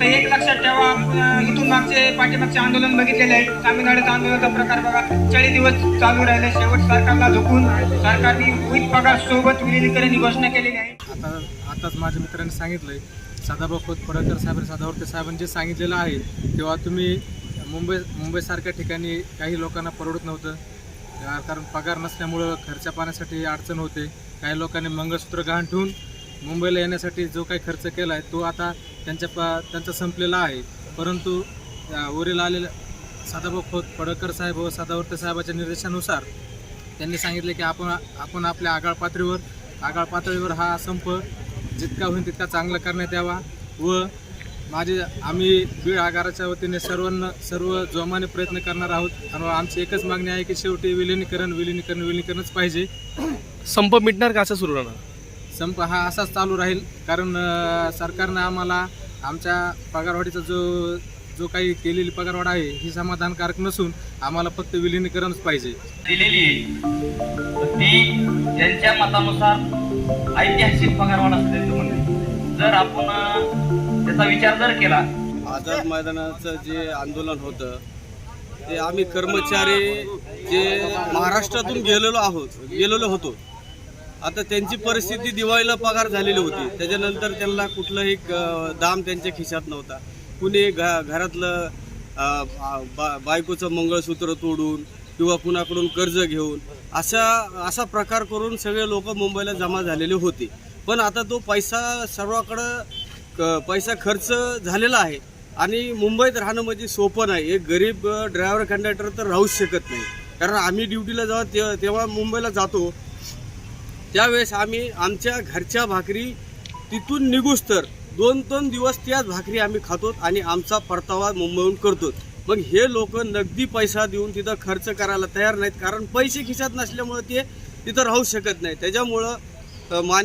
तेव्हा अं, इथून मागचे पाठीमागचे आंदोलन बघितलेले आहे तामिळनाडूचं आंदोलनाचा प्रकार बघा. चाळीस दिवस चालू राहिले. शेवट सरकारला झोपून सरकारने विविध पगार सोबत विलिनीकरण ही घोषणा केलेली आहे. आता आताच माझ्या मित्रांनी सांगितलंय सदाभाऊ खोत पडळकर साहेब साधावरते साहेबांनी जे सांगितलेलं आहे तेव्हा तुम्ही मुंबई मुंबईसारख्या ठिकाणी काही लोकांना परवडत नव्हतं. कारण पगार नसल्यामुळं खर्चा पाण्यासाठी अडचण होते. काही लोकांनी मंगळसूत्र गहाण ठेवून मुंबईला येण्यासाठी जो काही खर्च केला आहे तो आता त्यांच्या प त्यांचा संपलेला आहे. परंतु वरील आलेल्या सदाभाऊ खोत पडकर साहेब व सदावर्ते साहेबाच्या निर्देशानुसार त्यांनी सांगितले की आपण आपण आपल्या आगाळ पातळीवर आगाळ पातळीवर हा संप जितका होईल तितका चांगला करण्यात यावा व माझे आम्ही बीड आगाराच्या वतीने सर्वांना सर्व जोमाने प्रयत्न करणार आहोत. आणि आमची एकच मागणी आहे की शेवटी विलिनीकरण विलिनीकरण विलिनीकरणच पाहिजे. संप मिटणार का? असं सुरू राहणार. संप हा असाच चालू राहील. कारण सरकारनं आम्हाला आमच्या पगारवाढीचा जो जो काही केलेली पगारवाढ आहे ही समाधानकारक नसून आम्हाला फक्त विलिनीकरणच पाहिजे. दिलेली ती त्यांच्या मतानुसार ऐतिहासिक पगारवाढ असं त्यांचं म्हणणं आहे. जर आपण त्याचा विचार जर केला. आझाद मैदानाचं जे आंदोलन होतं ते आम्ही कर्मचारी जे महाराष्ट्रातून गेलेलो आहोत गेलेलो होतो. आता त्यांची परिस्थिती दिवाळीला पगार झालेली होती. त्याच्यानंतर त्यांना कुठलंही दाम त्यांच्या खिशात नव्हता. कुणी घ घरातलं बा बायकोचं मंगळसूत्र तोडून किंवा कुणाकडून कर्ज घेऊन अशा असा प्रकार करून सगळे लोक मुंबईला जमा झालेले होते. पण आता तो पैसा सर्वाकडं पैसा खर्च झालेला आहे आणि मुंबईत राहणं म्हणजे सोपं नाही. एक गरीब ड्रायव्हर कंडक्टर तर राहूच शकत नाही. कारण आम्ही ड्युटीला जेव्हा तेव्हा मुंबईला जातो त्यावेळेस आम्ही आमच्या घरच्या भाकरी तिथून निघूस तर दोन दोन दिवस त्याच भाकरी आम्ही खातो आणि आमचा परतावा मुंबईहून करतो. मग हे लोक नगदी पैसा देऊन तिथं खर्च करायला तयार नाहीत कारण पैसे खिशात नसल्यामुळे ते तिथं राहू शकत नाही. त्याच्यामुळं मान